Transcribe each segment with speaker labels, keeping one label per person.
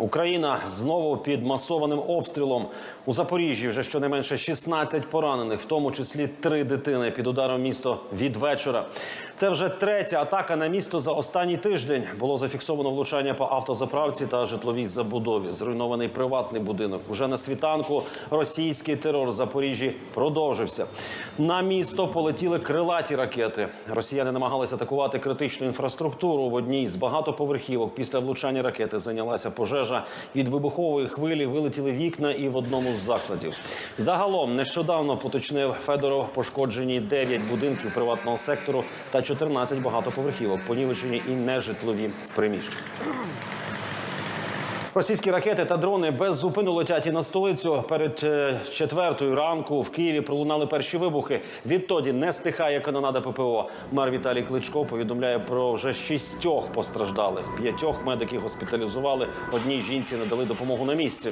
Speaker 1: Україна знову під масованим обстрілом у Запоріжжі. Вже щонайменше 16 поранених, в тому числі три дитини під ударом місто від вечора. Це вже третя атака на місто за останній тиждень. Було зафіксовано влучання по автозаправці та житловій забудові. Зруйнований приватний будинок. Уже на світанку російський терор в Запоріжжі продовжився. На місто полетіли крилаті ракети. Росіяни намагалися атакувати критичну інфраструктуру в одній з багатоповерхівок. Після влучання ракети зайнялася пожежа. Від вибухової хвилі вилетіли вікна і в одному з закладів. Загалом нещодавно поточнив Федоров пошкоджені 9 будинків приватного сектору та 14 багатоповерхівок, понівечені і нежитлові приміщення. Російські ракети та дрони без зупину летять і на столицю. Перед е, четвертою ранку в Києві пролунали перші вибухи. Відтоді не стихає канонада ППО. Мер Віталій Кличко повідомляє про вже шістьох постраждалих. П'ятьох медиків госпіталізували. Одній жінці надали допомогу на місці.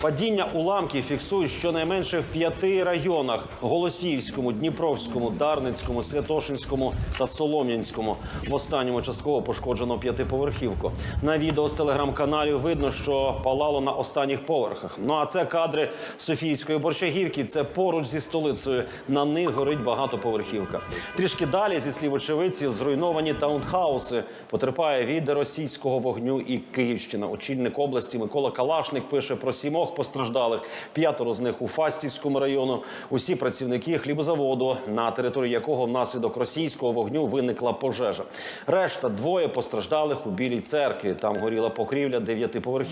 Speaker 1: Падіння уламків фіксують щонайменше в п'яти районах: Голосіївському, Дніпровському, Дарницькому, Святошинському та Солом'янському. В останньому частково пошкоджено п'ятиповерхівку. На відео з телеграм-каналів видно, що палало на останніх поверхах. Ну а це кадри Софійської борщагівки. Це поруч зі столицею. На них горить багатоповерхівка. Трішки далі, зі слів очевидців, зруйновані таунхауси. Потерпає від російського вогню і Київщина. Очільник області Микола Калашник пише про сімох постраждалих. П'ятеро з них у Фастівському району. Усі працівники хлібозаводу, на території якого внаслідок російського вогню виникла пожежа. Решта двоє постраждалих у Білій церкві. Там горіла покрівля дев'ятиповерхівки.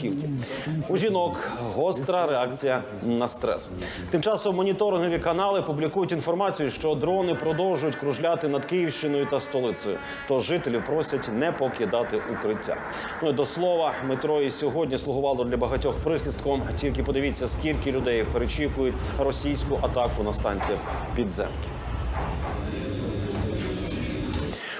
Speaker 1: У жінок гостра реакція на стрес. Тим часом моніторингові канали публікують інформацію, що дрони продовжують кружляти над Київщиною та столицею. Тож жителів просять не покидати укриття. Ну і до слова, метро і сьогодні слугувало для багатьох прихистком. Тільки подивіться, скільки людей перечікують російську атаку на станціях підземки.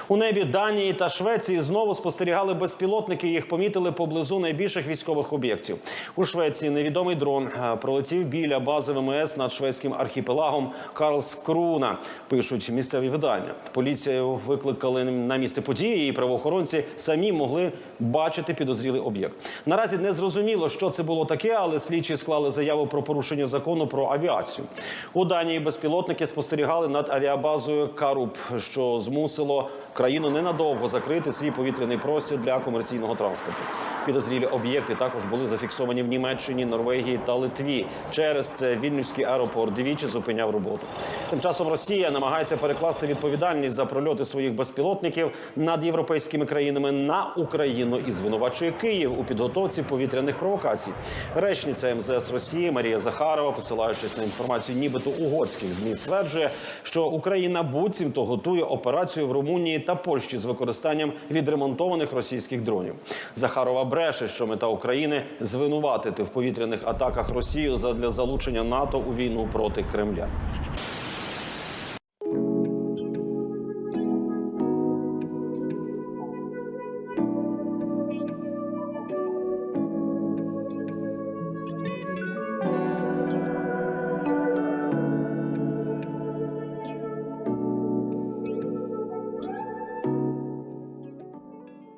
Speaker 1: У небі Данії та Швеції знову спостерігали безпілотники. Їх помітили поблизу найбільших військових об'єктів. У Швеції невідомий дрон е, пролетів біля бази ВМС над шведським архіпелагом Карлскруна. Пишуть місцеві видання. Поліцію викликали на місце події, і правоохоронці самі могли бачити підозрілий об'єкт. Наразі не зрозуміло, що це було таке, але слідчі склали заяву про порушення закону про авіацію. У Данії безпілотники спостерігали над авіабазою Каруб, що змусило країну ненадовго закрити свій повітряний простір для комерційного транспорту. Підозрілі об'єкти також були зафіксовані в Німеччині, Норвегії та Литві. Через це Вільнюський аеропорт двічі зупиняв роботу. Тим часом Росія намагається перекласти відповідальність за прольоти своїх безпілотників над європейськими країнами на Україну і звинувачує Київ у підготовці повітряних провокацій. Речниця МЗС Росії Марія Захарова, посилаючись на інформацію, нібито угорських змі, стверджує, що Україна буцімто готує операцію в Румунії та Польщі з використанням відремонтованих російських дронів. Захарова бреше, що мета України звинуватити в повітряних атаках Росію задля залучення НАТО у війну проти Кремля.